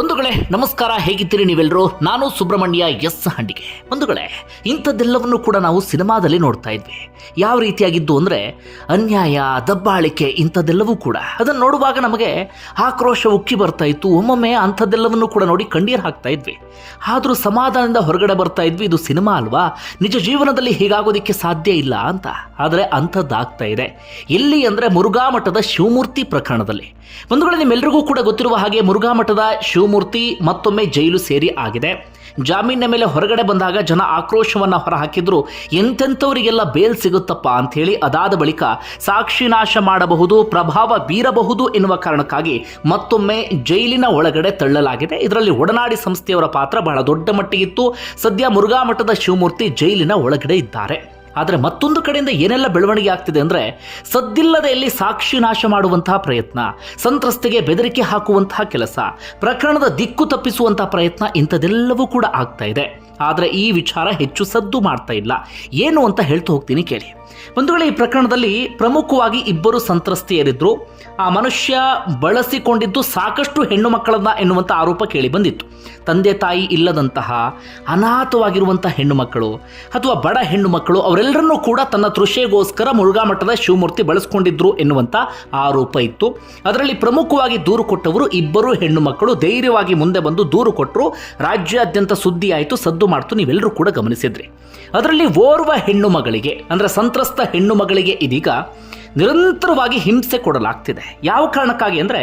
ಬಂಧುಗಳೇ, ನಮಸ್ಕಾರ, ಹೇಗಿದ್ದೀರಿ ನೀವೆಲ್ಲರೂ ನಾನು ಸುಬ್ರಹ್ಮಣ್ಯ ಎಸ್ ಹಂಡಿಗೆ. ಬಂಧುಗಳೇ, ಇಂಥದ್ದೆಲ್ಲವನ್ನು ಕೂಡ ನಾವು ಸಿನಿಮಾದಲ್ಲಿ ನೋಡ್ತಾ ಇದ್ವಿ. ಯಾವ ರೀತಿಯಾಗಿದ್ದು ಅಂದರೆ, ಅನ್ಯಾಯ, ದಬ್ಬಾಳಿಕೆ ಇಂಥದ್ದೆಲ್ಲವೂ ಕೂಡ. ಅದನ್ನು ನೋಡುವಾಗ ನಮಗೆ ಆಕ್ರೋಶ ಉಕ್ಕಿ ಬರ್ತಾ ಇತ್ತು. ಒಮ್ಮೊಮ್ಮೆ ಅಂಥದ್ದೆಲ್ಲವನ್ನು ಕೂಡ ನೋಡಿ ಕಣ್ಣೀರು ಹಾಕ್ತಾ ಇದ್ವಿ. ಆದರೂ ಸಮಾಧಾನದಿಂದ ಹೊರಗಡೆ ಬರ್ತಾ ಇದ್ವಿ. ಇದು ಸಿನಿಮಾ ಅಲ್ವಾ? ನಿಜ ಜೀವನದಲ್ಲಿ ಹೀಗಾಗೋದಿಕ್ಕೆ ಸಾಧ್ಯ ಇಲ್ಲ ಅಂತ. ಆದರೆ ಅಂಥದ್ದಾಗ್ತಾ ಇದೆ. ಎಲ್ಲಿ ಅಂದರೆ ಮುರುಘಾ ಮಠದ ಶಿವಮೂರ್ತಿ ಪ್ರಕರಣದಲ್ಲಿ. ಬಂಧುಗಳೇ ನಿಮ್ಮೆಲ್ಲರಿಗೂ ಕೂಡ ಗೊತ್ತಿರುವ ಹಾಗೆ ಮುರುಘಾ ಮಠದ ಶಿವಮೂರ್ತಿ ಮತ್ತೊಮ್ಮೆ ಜೈಲು ಸೇರಿ ಆಗಿದೆ. ಜಾಮೀನಿನ ಮೇಲೆ ಹೊರಗಡೆ ಬಂದಾಗ ಜನ ಆಕ್ರೋಶವನ್ನ ಹೊರಹಾಕಿದ್ರು. ಎಂತೆಂಥವರಿಗೆಲ್ಲ ಬೇಲ್ ಸಿಗುತ್ತಪ್ಪ ಅಂಥೇಳಿ ಅದಾದ ಬಳಿಕ ಸಾಕ್ಷಿ ನಾಶ ಮಾಡಬಹುದು, ಪ್ರಭಾವ ಬೀರಬಹುದು ಎನ್ನುವ ಕಾರಣಕ್ಕಾಗಿ ಮತ್ತೊಮ್ಮೆ ಜೈಲಿನ ಒಳಗಡೆ ತಳ್ಳಲಾಗಿದೆ. ಇದರಲ್ಲಿ ಒಡನಾಡಿ ಸಂಸ್ಥೆಯವರ ಪಾತ್ರ ಬಹಳ ದೊಡ್ಡ ಮಟ್ಟಿಗಿತ್ತು. ಸದ್ಯ ಮುರುಘಾ ಮಠದ ಶಿವಮೂರ್ತಿ ಜೈಲಿನ ಒಳಗಡೆ ಇದ್ದಾರೆ. ಆದರೆ ಮತ್ತೊಂದು ಕಡೆಯಿಂದ ಏನೆಲ್ಲ ಬೆಳವಣಿಗೆ ಆಗ್ತಿದೆ ಅಂದರೆ ಸದ್ದಿಲ್ಲದೆಯಲ್ಲಿ ಸಾಕ್ಷಿ ನಾಶ ಮಾಡುವಂತಹ ಪ್ರಯತ್ನ, ಸಂತ್ರಸ್ತೆಗೆ ಬೆದರಿಕೆ ಹಾಕುವಂತಹ ಕೆಲಸ, ಪ್ರಕರಣದ ದಿಕ್ಕು ತಪ್ಪಿಸುವಂತಹ ಪ್ರಯತ್ನ ಇಂಥದೆಲ್ಲವೂ ಕೂಡ ಆಗ್ತಾ ಇದೆ. ಆದರೆ ಈ ವಿಚಾರ ಹೆಚ್ಚು ಸದ್ದು ಮಾಡ್ತಾ ಇಲ್ಲ. ಏನು ಅಂತ ಹೇಳ್ತಾ ಹೋಗ್ತೀನಿ ಕೇಳಿ. ಬಂಧುಗಳೇ, ಈ ಪ್ರಕರಣದಲ್ಲಿ ಪ್ರಮುಖವಾಗಿ ಇಬ್ಬರು ಸಂತ್ರಸ್ತೆಯರಿದ್ದರು ಆ ಮನುಷ್ಯ ಬಳಸಿಕೊಂಡಿದ್ದು ಸಾಕಷ್ಟು ಹೆಣ್ಣು ಮಕ್ಕಳನ್ನ ಎನ್ನುವಂಥ ಆರೋಪ ಕೇಳಿ ಬಂದಿತ್ತು. ತಂದೆ ತಾಯಿ ಇಲ್ಲದಂತಹ ಅನಾಥವಾಗಿರುವಂಥ ಹೆಣ್ಣು ಮಕ್ಕಳು ಅಥವಾ ಬಡ ಹೆಣ್ಣು ಮಕ್ಕಳು, ಅವರೆಲ್ಲರನ್ನೂ ಕೂಡ ತನ್ನ ತೃಷೆಗೋಸ್ಕರ ಮುರುಘಾ ಮಠದ ಶಿವಮೂರ್ತಿ ಬಳಸ್ಕೊಂಡಿದ್ರು ಎನ್ನುವಂಥ ಆರೋಪ ಇತ್ತು. ಅದರಲ್ಲಿ ಪ್ರಮುಖವಾಗಿ ದೂರು ಕೊಟ್ಟವರು ಇಬ್ಬರು ಹೆಣ್ಣು ಮಕ್ಕಳು. ಧೈರ್ಯವಾಗಿ ಮುಂದೆ ಬಂದು ದೂರು ಕೊಟ್ಟರು ರಾಜ್ಯಾದ್ಯಂತ ಸುದ್ದಿ ಆಯಿತು ಸದ್ದು ಮಾಡ್ತು. ನೀವೆಲ್ಲರೂ ಕೂಡ ಗಮನಿಸಿದ್ರಿ. ಅದರಲ್ಲಿ ಓರ್ವ ಹೆಣ್ಣು ಮಗಳಿಗೆ, ಅಂದರೆ ಸಂತ್ರಸ್ತ ಹೆಣ್ಣು ಮಗಳಿಗೆ ಇದೀಗ ನಿರಂತರವಾಗಿ ಹಿಂಸೆ ಕೊಡಲಾಗ್ತಿದೆ. ಯಾವ ಕಾರಣಕ್ಕಾಗಿ ಅಂದರೆ,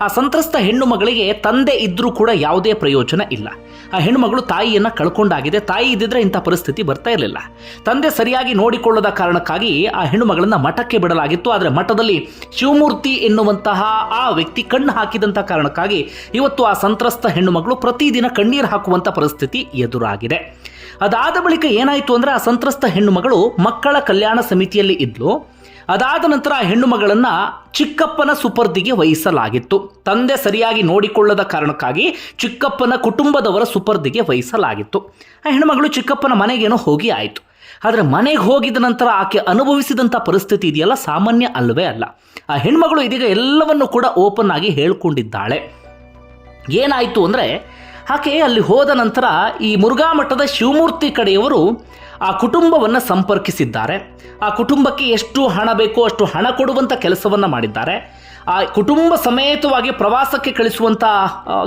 ಆ ಸಂತ್ರಸ್ತ ಹೆಣ್ಣು ಮಗಳಿಗೆ ತಂದೆ ಇದ್ದರೂ ಕೂಡ ಯಾವುದೇ ಪ್ರಯೋಜನ ಇಲ್ಲ. ಆ ಹೆಣ್ಣುಮಗಳು ತಾಯಿಯನ್ನು ಕಳ್ಕೊಂಡಾಗಿದೆ, ತಾಯಿ ಇದ್ದಿದ್ರೆ ಇಂಥ ಪರಿಸ್ಥಿತಿ ಬರ್ತಾ ಇರಲಿಲ್ಲ. ತಂದೆ ಸರಿಯಾಗಿ ನೋಡಿಕೊಳ್ಳದ ಕಾರಣಕ್ಕಾಗಿ ಆ ಹೆಣ್ಣು ಮಗಳನ್ನು ಮಠಕ್ಕೆ ಬಿಡಲಾಗಿತ್ತು. ಆದರೆ ಮಠದಲ್ಲಿ ಶಿವಮೂರ್ತಿ ಎನ್ನುವಂತಹ ಆ ವ್ಯಕ್ತಿ ಕಣ್ಣು ಹಾಕಿದಂಥ ಕಾರಣಕ್ಕಾಗಿ ಇವತ್ತು ಆ ಸಂತ್ರಸ್ತ ಹೆಣ್ಣುಮಗಳು ಪ್ರತಿದಿನ ಕಣ್ಣೀರು ಹಾಕುವಂಥ ಪರಿಸ್ಥಿತಿ ಎದುರಾಗಿದೆ. ಅದಾದ ಬಳಿಕ ಏನಾಯಿತು ಅಂದರೆ ಆ ಸಂತ್ರಸ್ತ ಹೆಣ್ಣು ಮಗಳು ಮಕ್ಕಳ ಕಲ್ಯಾಣ ಸಮಿತಿಯಲ್ಲಿ ಇದ್ಲು. ಅದಾದ ನಂತರ ಆ ಹೆಣ್ಣು ಮಗಳನ್ನು ಚಿಕ್ಕಪ್ಪನ ಸುಪರ್ದಿಗೆ ವಹಿಸಲಾಗಿತ್ತು. ತಂದೆ ಸರಿಯಾಗಿ ನೋಡಿಕೊಳ್ಳದ ಕಾರಣಕ್ಕಾಗಿ ಚಿಕ್ಕಪ್ಪನ ಕುಟುಂಬದವರ ಸುಪರ್ದಿಗೆ ವಹಿಸಲಾಗಿತ್ತು. ಆ ಹೆಣ್ಣುಮಗಳು ಚಿಕ್ಕಪ್ಪನ ಮನೆಗೇನೋ ಹೋಗಿ ಆಯಿತು. ಆದರೆ ಮನೆಗೆ ಹೋಗಿದ ನಂತರ ಆಕೆ ಅನುಭವಿಸಿದಂಥ ಪರಿಸ್ಥಿತಿ ಇದೆಯಲ್ಲ, ಸಾಮಾನ್ಯ ಅಲ್ಲವೇ ಅಲ್ಲ. ಆ ಹೆಣ್ಮಗಳು ಇದೀಗ ಎಲ್ಲವನ್ನು ಕೂಡ ಓಪನ್ ಆಗಿ ಹೇಳ್ಕೊಂಡಿದ್ದಾಳೆ. ಏನಾಯಿತು ಅಂದರೆ ಆಕೆ ಅಲ್ಲಿ ಹೋದ ನಂತರ ಈ ಮುರುಘಾ ಮಠದ ಶಿವಮೂರ್ತಿ ಕಡೆಯವರು ಆ ಕುಟುಂಬವನ್ನು ಸಂಪರ್ಕಿಸಿದ್ದಾರೆ. ಆ ಕುಟುಂಬಕ್ಕೆ ಎಷ್ಟು ಹಣ ಬೇಕೋ ಅಷ್ಟು ಹಣ ಕೊಡುವಂಥ ಕೆಲಸವನ್ನು ಮಾಡಿದ್ದಾರೆ. ಆ ಕುಟುಂಬ ಸಮೇತವಾಗಿ ಪ್ರವಾಸಕ್ಕೆ ಕಳಿಸುವಂಥ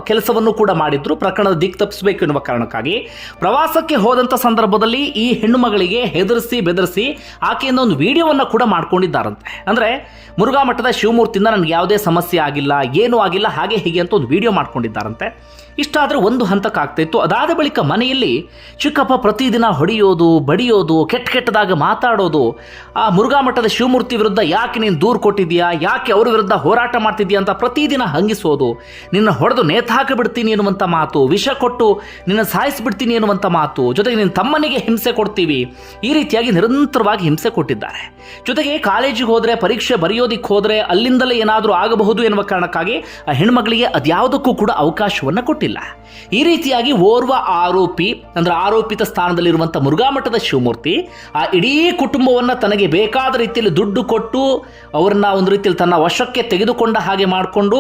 ಕೆಲಸವನ್ನು ಕೂಡ ಮಾಡಿದ್ರು. ಪ್ರಕರಣದ ದಿಕ್ ತಪ್ಪಿಸಬೇಕು ಎನ್ನುವ ಕಾರಣಕ್ಕಾಗಿ. ಪ್ರವಾಸಕ್ಕೆ ಹೋದಂಥ ಸಂದರ್ಭದಲ್ಲಿ ಈ ಹೆಣ್ಣು ಮಗಳಿಗೆ ಹೆದರಿಸಿ ಬೆದರಿಸಿ ಆಕೆಯಿಂದ ಒಂದು ವಿಡಿಯೋವನ್ನು ಕೂಡ ಮಾಡ್ಕೊಂಡಿದ್ದಾರಂತೆ. ಅಂದರೆ ಮುರುಘಾ ಮಠದ ಶಿವಮೂರ್ತಿಯಿಂದ ನನಗೆ ಯಾವುದೇ ಸಮಸ್ಯೆ ಆಗಿಲ್ಲ, ಏನೂ ಆಗಿಲ್ಲ, ಹಾಗೆ ಹೀಗೆ ಅಂತ ಒಂದು ವಿಡಿಯೋ ಮಾಡ್ಕೊಂಡಿದ್ದಾರಂತೆ. ಇಷ್ಟಾದರೂ ಒಂದು ಹಂತಕ್ಕಾಗ್ತಾ ಇತ್ತು. ಅದಾದ ಬಳಿಕ ಮನೆಯಲ್ಲಿ ಚಿಕ್ಕಪ್ಪ ಪ್ರತಿದಿನ ಹೊಡೆಯೋದು, ಬಡಿಯೋದು, ಕೆಟ್ಟ ಕೆಟ್ಟದಾಗ ಮಾತಾಡೋದು, ಆ ಮುರುಘಾ ಮಠದ ಶಿವಮೂರ್ತಿ ವಿರುದ್ಧ ಯಾಕೆ ನೀನು ದೂರು ಕೊಟ್ಟಿದ್ದೀಯಾ, ಯಾಕೆ ಅವ್ರ ವಿರುದ್ಧ ಹೋರಾಟ ಮಾಡ್ತಿದ್ದೀಯ ಅಂತ ಪ್ರತಿದಿನ ಹಂಗಿಸೋದು. ನಿನ್ನ ಹೊಡೆದು ನೇತಾಕ ಬಿಡ್ತೀನಿ ಎನ್ನುವಂಥ ಮಾತು, ವಿಷ ಕೊಟ್ಟು ನಿನ್ನ ಸಾಯಿಸಿಬಿಡ್ತೀನಿ ಎನ್ನುವಂಥ ಮಾತು, ಜೊತೆಗೆ ನಿನ್ನ ತಮ್ಮನಿಗೆ ಹಿಂಸೆ ಕೊಡ್ತೀವಿ. ಈ ರೀತಿಯಾಗಿ ನಿರಂತರವಾಗಿ ಹಿಂಸೆ ಕೊಟ್ಟಿದ್ದಾರೆ. ಜೊತೆಗೆ ಕಾಲೇಜಿಗೆ ಹೋದರೆ, ಪರೀಕ್ಷೆ ಬರೆಯೋದಿಕ್ಕೆ ಹೋದರೆ, ಅಲ್ಲಿಂದಲೇ ಏನಾದರೂ ಆಗಬಹುದು ಎನ್ನುವ ಕಾರಣಕ್ಕಾಗಿ ಆ ಹೆಣ್ಮಗಳಿಗೆ ಅದ್ಯಾವುದಕ್ಕೂ ಕೂಡ ಅವಕಾಶವನ್ನು ಕೊಟ್ಟಿಲ್ಲ. ಈ ರೀತಿಯಾಗಿ ಓರ್ವ ಆರೋಪಿ, ಅಂದ್ರೆ ಆರೋಪಿತ ಸ್ಥಾನದಲ್ಲಿರುವಂಥ ಮುರುಘಾ ಮಠದ ಶಿವಮೂರ್ತಿ, ಆ ಇಡೀ ಕುಟುಂಬವನ್ನು ತನಗೆ ಬೇಕಾದ ರೀತಿಯಲ್ಲಿ ದುಡ್ಡು ಕೊಟ್ಟು ಅವರನ್ನ ಒಂದು ರೀತಿಯಲ್ಲಿ ತನ್ನ ವಶಕ್ಕೆ ತೆಗೆದುಕೊಂಡ ಹಾಗೆ ಮಾಡಿಕೊಂಡು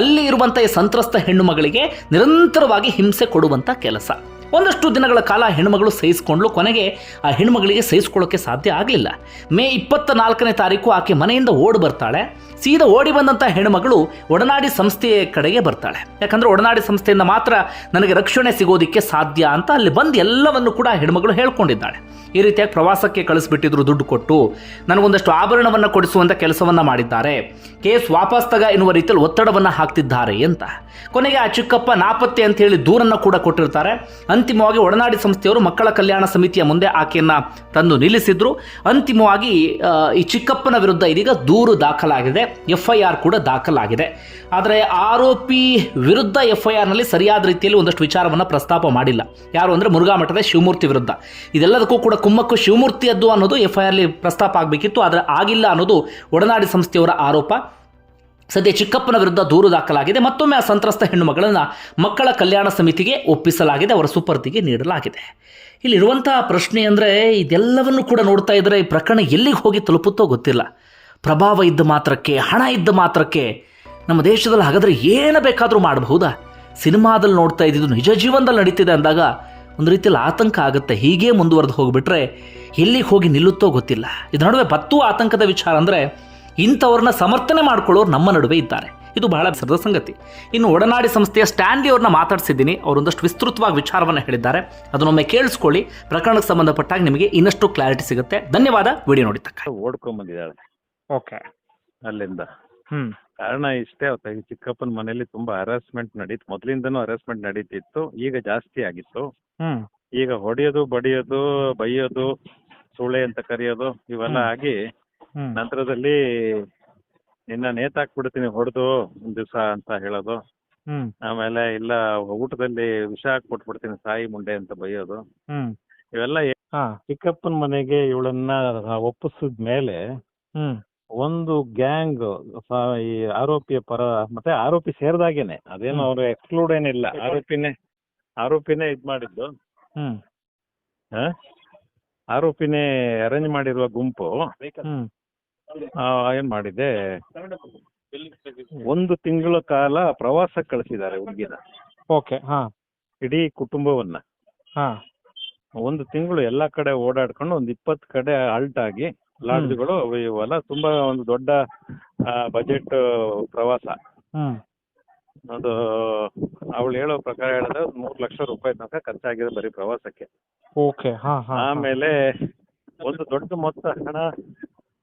ಅಲ್ಲಿ ಇರುವಂಥ ಈ ಸಂತ್ರಸ್ತ ಹೆಣ್ಣು ಮಗಳಿಗೆ ನಿರಂತರವಾಗಿ ಹಿಂಸೆ ಕೊಡುವಂಥ ಕೆಲಸ. ಒಂದಷ್ಟು ದಿನಗಳ ಕಾಲ ಹೆಣ್ಮಗಳು ಸಹಿಸಿಕೊಂಡ್ಲು, ಕೊನೆಗೆ ಆ ಹೆಣ್ಮಗಳಿಗೆ ಸಹಿಸಿಕೊಳ್ಳೋಕೆ ಸಾಧ್ಯ ಆಗಲಿಲ್ಲ. ಮೇ ಇಪ್ಪತ್ತ ನಾಲ್ಕನೇ ತಾರೀಕು ಆಕೆ ಮನೆಯಿಂದ ಓಡಿ ಬರ್ತಾಳೆ. ಸೀದಾ ಓಡಿ ಬಂದಂಥ ಹೆಣ್ಣುಮಗಳು ಒಡನಾಡಿ ಸಂಸ್ಥೆಯ ಕಡೆಗೆ ಬರ್ತಾಳೆ. ಯಾಕಂದ್ರೆ ಒಡನಾಡಿ ಸಂಸ್ಥೆಯಿಂದ ಮಾತ್ರ ನನಗೆ ರಕ್ಷಣೆ ಸಿಗೋದಿಕ್ಕೆ ಸಾಧ್ಯ ಅಂತ ಅಲ್ಲಿ ಬಂದು ಎಲ್ಲವನ್ನು ಕೂಡ ಹೆಣ್ಮಗಳು ಹೇಳ್ಕೊಂಡಿದ್ದಾಳೆ. ಈ ರೀತಿಯಾಗಿ ಪ್ರವಾಸಕ್ಕೆ ಕಳಿಸ್ಬಿಟ್ಟಿದ್ರು ದುಡ್ಡು ಕೊಟ್ಟು, ನನಗೊಂದಷ್ಟು ಆಭರಣವನ್ನು ಕೊಡಿಸುವಂಥ ಕೆಲಸವನ್ನು ಮಾಡಿದ್ದಾರೆ. ಕೇಸ್ ವಾಪಸ್ ತಗ ಎನ್ನುವ ರೀತಿಯಲ್ಲಿ ಒತ್ತಡವನ್ನು ಹಾಕ್ತಿದ್ದಾರೆ ಅಂತ. ಕೊನೆಗೆ ಆ ಚಿಕ್ಕಪ್ಪ ನಾಪತ್ತೆ ಅಂತ ಹೇಳಿ ದೂರನ್ನು ಕೂಡ ಕೊಟ್ಟಿರ್ತಾರೆ. ಅಂತಿಮವಾಗಿ ಒಡನಾಡಿ ಸಂಸ್ಥೆಯವರು ಮಕ್ಕಳ ಕಲ್ಯಾಣ ಸಮಿತಿಯ ಮುಂದೆ ಆಕೆಯನ್ನು ತಂದು ನಿಲ್ಲಿಸಿದ್ರು. ಅಂತಿಮವಾಗಿ ಈ ಚಿಕ್ಕಪ್ಪನ ವಿರುದ್ಧ ಇದೀಗ ದೂರು ದಾಖಲಾಗಿದೆ. ಎಫ್ ಐ ಆರ್ ಕೂಡ ದಾಖಲಾಗಿದೆ. ಆದರೆ ಆರೋಪಿ ವಿರುದ್ಧ ಎಫ್ ಐ ಆರ್ನಲ್ಲಿ ಸರಿಯಾದ ರೀತಿಯಲ್ಲಿ ಒಂದಷ್ಟು ವಿಚಾರವನ್ನು ಪ್ರಸ್ತಾಪ ಮಾಡಿಲ್ಲ. ಯಾರು ಅಂದರೆ ಮುರುಘಾಮಠದ ಶಿವಮೂರ್ತಿ ವಿರುದ್ಧ. ಇದೆಲ್ಲದಕ್ಕೂ ಕೂಡ ಕುಮ್ಮಕ್ಕು ಶಿವಮೂರ್ತಿಯದ್ದು ಅನ್ನೋದು ಎಫ್ ಐ ಆರ್ಲಿ ಪ್ರಸ್ತಾಪ ಆಗಬೇಕಿತ್ತು. ಆದರೆ ಆಗಿಲ್ಲ ಅನ್ನೋದು ಒಡನಾಡಿ ಸಂಸ್ಥೆಯವರ ಆರೋಪ. ಸದ್ಯ ಚಿಕ್ಕಪ್ಪನ ವಿರುದ್ಧ ದೂರು ದಾಖಲಾಗಿದೆ. ಮತ್ತೊಮ್ಮೆ ಆ ಸಂತ್ರಸ್ತ ಹೆಣ್ಣು ಮಗಳನ್ನು ಮಕ್ಕಳ ಕಲ್ಯಾಣ ಸಮಿತಿಗೆ ಒಪ್ಪಿಸಲಾಗಿದೆ. ಅವರ ಸುಪರ್ದಿಗೆ ನೀಡಲಾಗಿದೆ. ಇಲ್ಲಿರುವಂತಹ ಪ್ರಶ್ನೆ ಅಂದರೆ ಇದೆಲ್ಲವನ್ನು ಕೂಡ ನೋಡ್ತಾ ಇದ್ದರೆ ಈ ಪ್ರಕರಣ ಎಲ್ಲಿಗೆ ಹೋಗಿ ತಲುಪುತ್ತೋ ಗೊತ್ತಿಲ್ಲ. ಪ್ರಭಾವ ಇದ್ದ ಮಾತ್ರಕ್ಕೆ, ಹಣ ಇದ್ದ ಮಾತ್ರಕ್ಕೆ ನಮ್ಮ ದೇಶದಲ್ಲಿ ಹಾಗಾದರೆ ಏನು ಬೇಕಾದರೂ ಮಾಡಬಹುದಾ? ಸಿನಿಮಾದಲ್ಲಿ ನೋಡ್ತಾ ಇದ್ದಿದ್ದು ನಿಜ ಜೀವನದಲ್ಲಿ ನಡೀತಿದೆ ಅಂದಾಗ ಒಂದು ರೀತಿಯಲ್ಲಿ ಆತಂಕ ಆಗುತ್ತೆ. ಹೀಗೆ ಮುಂದುವರೆದು ಹೋಗಿಬಿಟ್ರೆ ಎಲ್ಲಿಗೆ ಹೋಗಿ ನಿಲ್ಲುತ್ತೋ ಗೊತ್ತಿಲ್ಲ. ಇದು ನಡುವೆ ಬತ್ತು ಆತಂಕದ ವಿಚಾರ ಅಂದರೆ ಇಂಥವ್ರನ್ನ ಸಮರ್ಥನೆ ಮಾಡ್ಕೊಳ್ಳೋರು ನಮ್ಮ ನಡುವೆ ಇದ್ದಾರೆ. ಇದು ಬಹಳ ಸರದ ಸಂಗತಿ. ಇನ್ನು ಒಡನಾಡಿ ಸಂಸ್ಥೆಯ ಸ್ಟ್ಯಾನ್ಲಿ ಅವ್ರನ್ನ ಮಾತಾಡಿಸಿದ್ದೀನಿ. ಅವರೊಂದಷ್ಟು ವಿಸ್ತೃತವಾಗಿ ವಿಚಾರವನ್ನು ಹೇಳಿದ್ದಾರೆ. ಅದನ್ನೊಮ್ಮೆ ಕೇಳಿಸ್ಕೊಳ್ಳಿ. ಪ್ರಕರಣಕ್ಕೆ ಸಂಬಂಧಪಟ್ಟಾಗ ನಿಮಗೆ ಇನ್ನಷ್ಟು ಕ್ಲಾರಿಟಿ ಸಿಗುತ್ತೆ. ಧನ್ಯವಾದ. ವಿಡಿಯೋ ನೋಡಿ ತಕ್ಕ ಓಡ್ಕೊಂಡ್ ಬಂದಿದ್ದಾಳೆ ಓಕೆ. ಅಲ್ಲಿಂದ. ಹ್ಮ್. ಕಾರಣ ಇಷ್ಟೇ ಅವತ್ತ ಈ ಚಿಕ್ಕಪ್ಪನ ಮನೆಯಲ್ಲಿ ತುಂಬಾ ಹರಾಸ್ಮೆಂಟ್ ನಡೀತು. ಮೊದಲಿಂದನು ಹರಾಸ್ಮೆಂಟ್ ನಡೀತಿತ್ತು. ಈಗ ಜಾಸ್ತಿ ಆಗಿತ್ತು. ಹ್ಮ್. ಈಗ ಹೊಡೆಯೋದು ಬಡಿಯೋದು ಬೈಯೋದು ಸುಳೆ ಅಂತ ಕರೆಯೋದು ಇವೆಲ್ಲ ಆಗಿ ಹ್ಮ್. ನಂತರದಲ್ಲಿ ನಿನ್ನ ನೇತಾಕ್ಬಿಡ್ತೀನಿ ಹೊಡೆದು ಒಂದ್ ದಿವಸ ಅಂತ ಹೇಳೋದು. ಹ್ಮ್. ಆಮೇಲೆ ಇಲ್ಲ ಊಟದಲ್ಲಿ ವಿಷ ಹಾಕ್ಬಿಟ್ಬಿಡ್ತೀನಿ ಸಾಯಿ ಮುಂಡೆ ಅಂತ ಬೈಯೋದು. ಹ್ಮ್. ಇವೆಲ್ಲ ಏ- ಹಾ. ಚಿಕ್ಕಪ್ಪನ ಮನೆಗೆ ಇವಳನ್ನ ಒಪ್ಪಿಸಿದ ಮೇಲೆ ಹ್ಮ್. ಒಂದು ಗ್ಯಾಂಗ್ ಈ ಆರೋಪಿಯ ಪರ ಮತ್ತೆ ಆರೋಪಿ ಸೇರಿದಾಗೇನೆ. ಅದೇನು ಹ್ಮ್. ಅವ್ರು ಎಕ್ಸ್ಕ್ಲೂಡ್ ಏನಿಲ್ಲ. ಆರೋಪಿನೇ ಆರೋಪಿನೇ ಇದ್ ಮಾಡಿದ್ದು. ಹ್ಮ್. ಆ? ಆರೋಪಿನೇ ಅರೇಂಜ್ ಮಾಡಿರುವ ಗುಂಪು. ಹ್ಮ್. ಏನ್ ಮಾಡಿದೆ ಒಂದು ತಿಂಗಳ ಕಾಲ ಪ್ರವಾಸ ಕಳಿಸಿದ್ದಾರೆ ಹುಡುಗಿನ. ಓಕೆ ಹಾ. ಇಡೀ ಕುಟುಂಬವನ್ನ. ಹಾ. ಒಂದು ತಿಂಗಳು ಎಲ್ಲಾ ಕಡೆ ಓಡಾಡ್ಕೊಂಡು ಒಂದ್ ಇಪ್ಪತ್ತು ಕಡೆ ಅಲ್ಟ್ ಆಗಿ ಲಾಡ್ಜ್ಗಳು ಅವು ಇವೆಲ್ಲ ತುಂಬಾ ಒಂದು ದೊಡ್ಡ ಬಜೆಟ್ ಪ್ರವಾಸ. ಅದು ಅವಳು ಹೇಳೋ ಪ್ರಕಾರ ಹೇಳಿದ್ರೆ ಮೂರ್ ಲಕ್ಷ ರೂಪಾಯಿ ತನಕ ಖರ್ಚಾಗಿದೆ ಬರೀ ಪ್ರವಾಸಕ್ಕೆ. ಓಕೆ. ಆಮೇಲೆ ಒಂದು ದೊಡ್ಡ ಮೊತ್ತ ಹಣ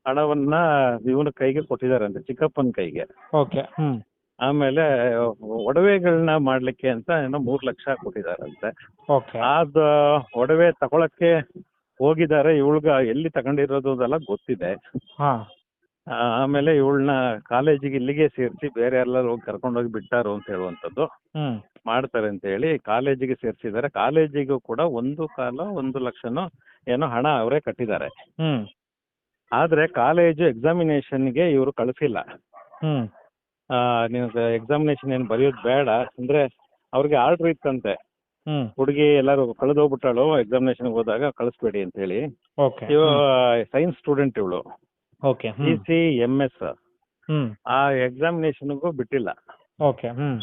ಹಣವನ್ನ ಇವನ ಕೈಗೆ ಕೊಟ್ಟಿದಾರಂತೆ ಚಿಕ್ಕಪ್ಪನ ಕೈಗೆ. Okay hmm. ಆಮೇಲೆ ಒಡವೆಗಳನ್ನ ಮಾಡ್ಲಿಕ್ಕೆ ಅಂತ ಏನೋ ಮೂರ್ ಲಕ್ಷ ಕೊಟ್ಟಿದಾರಂತೆ. ಓಕೆ. ಅದ ಒಡವೆ ತಗೊಳಕ್ಕೆ ಹೋಗಿದ್ದಾರೆ ಇವಳ್ಗ ಎಲ್ಲಿ ತಗೊಂಡಿರೋದು ಅದೆಲ್ಲ ಗೊತ್ತಿದೆ. ಹಾ. ಆಮೇಲೆ ಇವಳನ್ನ ಕಾಲೇಜಿಗೆ ಇಲ್ಲಿಗೆ ಸೇರಿಸಿ ಬೇರೆ ಎಲ್ಲರೂ ಹೋಗಿ ಕರ್ಕೊಂಡೋಗಿ ಬಿಟ್ಟಾರು ಅಂತ ಹೇಳುವಂತದ್ದು ಹ್ಮ್. ಮಾಡ್ತಾರೆ ಅಂತ ಹೇಳಿ ಕಾಲೇಜಿಗೆ ಸೇರಿಸಿದ್ದಾರೆ. ಕಾಲೇಜಿಗೂ ಕೂಡ ಒಂದು ಕಾಲ ಒಂದು ಲಕ್ಷನೋ ಏನೋ ಹಣ ಅವರೇ ಕಟ್ಟಿದ್ದಾರೆ. ಹ್ಮ್. ಆದ್ರೆ ಕಾಲೇಜು ಎಕ್ಸಾಮಿನೇಷನ್ಗೆ ಇವರು ಕಳಿಸಿಲ್ಲ. ಹ್ಮ್. ನೀವು ಎಕ್ಸಾಮಿನೇಷನ್ ಏನು ಬರೆಯೋದು ಬೇಡ. ಅಂದ್ರೆ ಅವ್ರಿಗೆ ಆರ್ಡರ್ ಇತ್ತಂತೆ. ಹ್ಮ್. ಹುಡುಗಿ ಎಲ್ಲರೂ ಕಳೆದೋಗ್ಬಿಟ್ಟಾಳು ಎಕ್ಸಾಮಿನೇಷನ್ ಹೋದಾಗ ಕಳಿಸ್ಬೇಡಿ ಅಂತ ಹೇಳಿ ಓಕೆ ಇವ ಸೈನ್ಸ್ ಸ್ಟೂಡೆಂಟ್ ಇವಳು. Okay. C hmm C M S hmm. ಆ ಎಕ್ಸಾಮಿನೇಷನ್ಗೂ ಬಿಟ್ಟಿಲ್ಲ. ಓಕೆ. ಹ್ಮ್.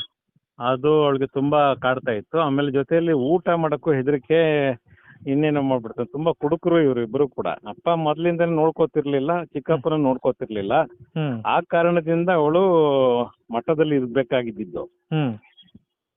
ಅದು ಅವಳಿಗೆ ತುಂಬಾ ಕಾಡ್ತಾ ಇತ್ತು. ಆಮೇಲೆ ಜೊತೆಯಲ್ಲಿ ಊಟ ಮಾಡಕ್ಕೂ ಹೆದರಿಕೆ ಇನ್ನೇನೋ ಮಾಡ್ಬಿಡ್ತಾರೆ. ತುಂಬಾ ಕುಡುಕರು ಇವ್ರು ಇಬ್ರು ಕೂಡ. ಅಪ್ಪ ಮೊದ್ಲಿಂದ ನೋಡ್ಕೋತಿರ್ಲಿಲ್ಲ ಚಿಕ್ಕಪ್ಪನ ನೋಡ್ಕೋತಿರ್ಲಿಲ್ಲ. ಹ್ಮ್. ಆ ಕಾರಣದಿಂದ ಅವಳು ಮಠದಲ್ಲಿ ಇರ್ಬೇಕಾಗಿದ್ದು ಹ್ಮ್.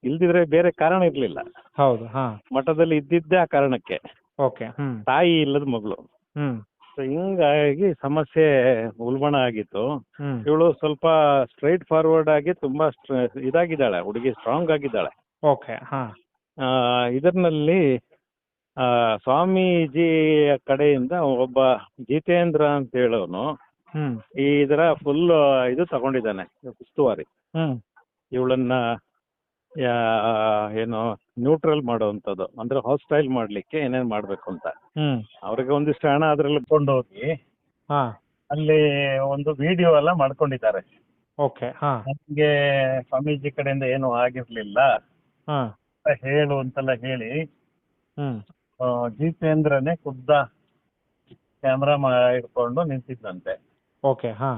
ಇಲ್ದಿದ್ರೆ ಬೇರೆ ಕಾರಣ ಇರ್ಲಿಲ್ಲ. ಹೌದು ಹಾ. ಮಠದಲ್ಲಿ ಇದ್ದಿದ್ದೇ ಆ ಕಾರಣಕ್ಕೆ. Okay hmm. ತಾಯಿ ಇಲ್ಲದ ಮಗಳು. ಹ್ಮ್. So ಹಿಂಗಾಗಿ ಸಮಸ್ಯೆ ಉಲ್ಬಣ ಆಗಿತ್ತು. ಹ್ಮ್. ಇವಳು ಸ್ವಲ್ಪ ಸ್ಟ್ರೈಟ್ ಫಾರ್ವರ್ಡ್ ಆಗಿ ತುಂಬಾ ಸ್ಟ್ರ- ಇದಾಗಿದ್ದಾಳೆ ಹುಡುಗಿ ಸ್ಟ್ರಾಂಗ್ ಆಗಿದ್ದಾಳೆ. ಓಕೆ ಹಾ. ಆ, ಇದರಲ್ಲಿ ಆ, ಸ್ವಾಮೀಜಿಯ ಕಡೆಯಿಂದ ಒಬ್ಬ ಜಿತೇಂದ್ರ ಅಂತ ಹೇಳೋನು. ಹ್ಮ್. ಈ ಇದರ ಫುಲ್ ಇದು ತಗೊಂಡಿದ್ದಾನೆ ಉಸ್ತುವಾರಿ. ಹ್ಮ್. ಇವಳನ್ನ ಏನು ನ್ಯೂಟ್ರಲ್ ಮಾಡುವಂಥದ್ದು ಅಂದ್ರೆ ಹಾಸ್ಟೈಲ್ ಮಾಡ್ಲಿಕ್ಕೆ ಏನೇನ್ ಮಾಡ್ಬೇಕು ಅಂತ. ಹ್ಮ್. ಅವ್ರಿಗೆ ಒಂದಿಷ್ಟು ಹಣ ಅದ್ರಲ್ಲಿ ಕೊಂಡೋಗಿ ಹಾ. ಅಲ್ಲಿ ಒಂದು ವಿಡಿಯೋ ಎಲ್ಲ ಮಾಡ್ಕೊಂಡಿದ್ದಾರೆ. ಓಕೆ ಹಾ. ನಮ್ಗೆ ಸ್ವಾಮೀಜಿ ಕಡೆಯಿಂದ ಏನು ಆಗಿರ್ಲಿಲ್ಲ. ಹಾ. ಅಂತ ಹೇಳು ಅಂತೆಲ್ಲ ಹೇಳಿ. ಹ್ಮ್. ಜಿತೇಂದ್ರನೇ ಖುದ್ದ ಕ್ಯಾಮ್ರಾ ಇಟ್ಕೊಂಡು ನಿಂತಿದ್ದಂತೆ ಓಕೆ ಹಾ.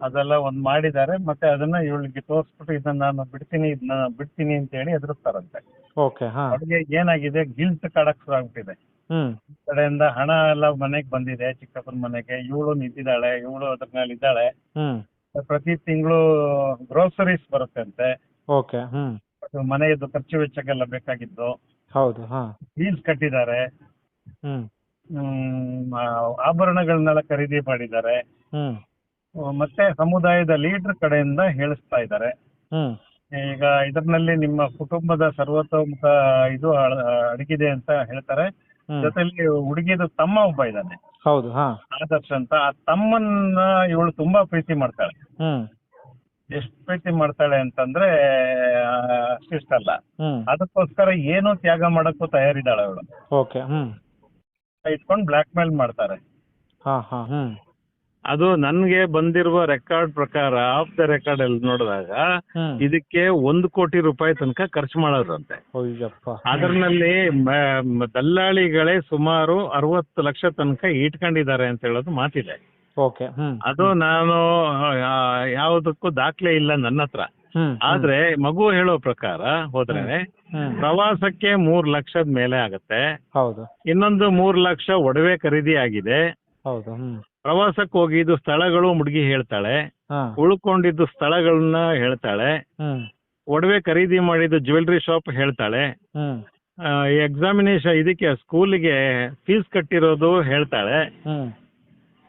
ಅದೆಲ್ಲ ಒಂದ್ ಮಾಡಿದ್ದಾರೆ ಮತ್ತೆ ಅದನ್ನ ಇವಳಿಗೆ ತೋರಿಸ್ಬಿಟ್ಟು ಇದನ್ನ ನಾನು ಬಿಡ್ತೀನಿ ಇದನ್ನ ಬಿಡ್ತೀನಿ ಅಂತ ಹೇಳಿ ಎದುರಿಸ್ತಾರಂತೆ ಓಕೆ ಹಾ. ಅವ್ರಿಗೆ ಏನಾಗಿದೆ ಗಿಲ್ಟ್ ಕಾಡಕ್ ಶುರು ಆಗ್ಬಿಟ್ಟಿದೆ ಹ್ಮ್ ಕಡೆಯಿಂದ ಹಣ ಎಲ್ಲ ಮನೆಗ್ ಬಂದಿದೆ ಚಿಕ್ಕಪ್ಪನ ಮನೆಗೆ ಇವಳು ನಿಂತಿದ್ದಾಳೆ ಇವಳು ಅದ್ರ ಮೇಲೆ ಇದ್ದಾಳೆ ಹ್ಮ್. ಪ್ರತಿ ತಿಂಗಳು ಗ್ರೋಸರೀಸ್ ಬರುತ್ತಂತೆ. Okay hmm. ಅದು ಮನೆಯದ್ದು ಖರ್ಚು ವೆಚ್ಚಕ್ಕೆಲ್ಲ ಬೇಕಾಗಿದ್ದು. ಹೌದು ಹಾ. ಕಟ್ಟಿದ್ದಾರೆ. ಹ್ಮ್. ಹ್ಮ್, ಆ, ಆಭರಣಗಳನ್ನೆಲ್ಲ ಖರೀದಿ ಮಾಡಿದ್ದಾರೆ. ಹ್ಮ್. ಮತ್ತೆ ಸಮುದಾಯದ ಲೀಡರ್ ಕಡೆಯಿಂದ ಹೇಳಿಸ್ತಾ ಇದ್ದಾರೆ. ಹ್ಮ್. ಈಗ ಇದರಲ್ಲಿ ನಿಮ್ಮ ಕುಟುಂಬದ ಸರ್ವತೋಮುಖ ಇದು ಅಡಗಿದೆ ಅಂತ ಹೇಳ್ತಾರೆ. ಹ್ಮ್. ಜೊತೆಲಿ ಹುಡುಗಿದು ತಮ್ಮ ಒಬ್ಬ ಇದ್ದಾನೆ. ಹೌದು ಹಾ. ಆದರ್ಶ್ ಅಂತ. ಆ ತಮ್ಮನ್ನ ಇವಳು ತುಂಬಾ ಪ್ರೀತಿ ಮಾಡ್ತಾಳೆ. ಹ್ಮ್. ಎಷ್ಟು ಪ್ರೀತಿ ಮಾಡ್ತಾಳೆ ಅಂತಂದ್ರೆ ಅಷ್ಟಿಷ್ಟ ಅಷ್ಟಿಷ್ಟಲ್ಲ ಹ್ಮ್. ಅದಕ್ಕೋಸ್ಕರ ಏನೋ ತ್ಯಾಗ ಮಾಡಕ್ಕೂ ತಯಾರಿದ್ದಾಳೆ ಅವಳು. Okay hmm. ಇಟ್ಕೊಂಡು ಬ್ಲಾಕ್ ಮೇಲ್ ಮಾಡ್ತಾರೆ. ಹಾ ಹಾ ಹ್ಮ್. ಅದು ನನ್ಗೆ ಬಂದಿರುವ ರೆಕಾರ್ಡ್ ಪ್ರಕಾರ ಆಫ್ ದ ರೆಕಾರ್ಡ್ ಅಲ್ಲಿ ನೋಡಿದಾಗ ಇದಕ್ಕೆ ಒಂದು ಕೋಟಿ ರೂಪಾಯಿ ತನಕ ಖರ್ಚು ಮಾಡೋರಂತೆ. ಅಯ್ಯಪ್ಪ. ಅದರಲ್ಲಿ ದಲ್ಲಾಳಿಗಳೇ ಸುಮಾರು ಅರವತ್ತು ಲಕ್ಷ ತನಕ ಇಟ್ಕೊಂಡಿದ್ದಾರೆ ಅಂತ ಹೇಳೋದು ಮಾತಿದೆ. ಓಕೆ ಹ್ಮ್ ಅದು ನಾನು ಆ, ಯಾವುದಕ್ಕೂ ದಾಖಲೆ ಇಲ್ಲ ನನ್ನ ಹತ್ರ. ಹ್ಮ್ ಆದ್ರೆ ಮಗು ಹೇಳೋ ಪ್ರಕಾರ ಹೋದ್ರೆ ಹ್ಮ್ ಪ್ರವಾಸಕ್ಕೆ ಮೂರ್ ಲಕ್ಷದ ಮೇಲೆ ಆಗತ್ತೆ. ಹೌದು. ಇನ್ನೊಂದು ಮೂರ್ ಲಕ್ಷ ಒಡವೆ ಖರೀದಿ ಆಗಿದೆ. ಹೌದು ಹ್ಮ್. ಪ್ರವಾಸಕ್ಕೆ ಹೋಗಿದ್ದು ಸ್ಥಳಗಳು ಮುಡುಗಿ ಹೇಳ್ತಾಳೆ. ಹಾ. ಉಳ್ಕೊಂಡಿದ್ದು ಸ್ಥಳಗಳನ್ನ ಹೇಳ್ತಾಳೆ. ಹ್ಮ್. ಒಡವೆ ಖರೀದಿ ಮಾಡಿದ್ದು ಜ್ಯುವೆಲ್ರಿ ಶಾಪ್ ಹೇಳ್ತಾಳೆ. ಹ್ಮ್. ಎಕ್ಸಾಮಿನೇಷನ್ ಇದಕ್ಕೆ ಸ್ಕೂಲಿಗೆ ಫೀಸ್ ಕಟ್ಟಿರೋದು ಹೇಳ್ತಾಳೆ. ಹ್ಮ್.